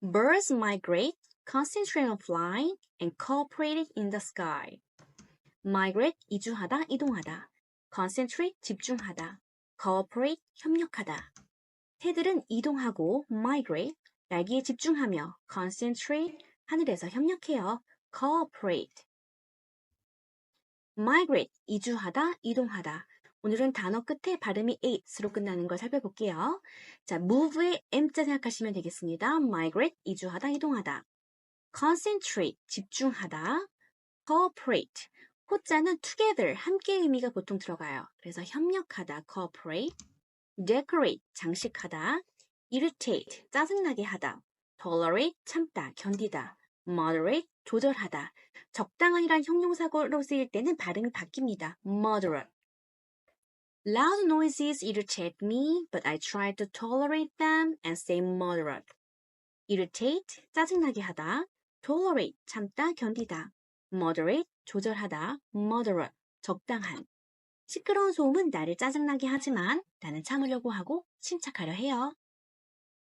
Birds migrate, concentrate on flying, and cooperate in the sky. migrate, 이주하다, 이동하다. concentrate, 집중하다. cooperate, 협력하다. 새들은 이동하고 migrate, 날개에 집중하며 concentrate, 하늘에서 협력해요. cooperate. migrate, 이주하다, 이동하다. 오늘은 단어 끝에 발음이 ates로 끝나는 걸 살펴볼게요. 자, move의 m자 생각하시면 되겠습니다. migrate, 이주하다, 이동하다. concentrate, 집중하다. cooperate, 호자는 together, 함께 의미가 보통 들어가요. 그래서 협력하다, cooperate. decorate, 장식하다. irritate, 짜증나게 하다. tolerate, 참다, 견디다. moderate, 조절하다. 적당한이란 형용사고로 쓰일 때는 발음이 바뀝니다. moderate. Loud noises irritate me, but I try to tolerate them and stay moderate. irritate, 짜증나게 하다. tolerate, 참다, 견디다. moderate, 조절하다. moderate, 적당한. 시끄러운 소음은 나를 짜증나게 하지만 나는 참으려고 하고 침착하려 해요.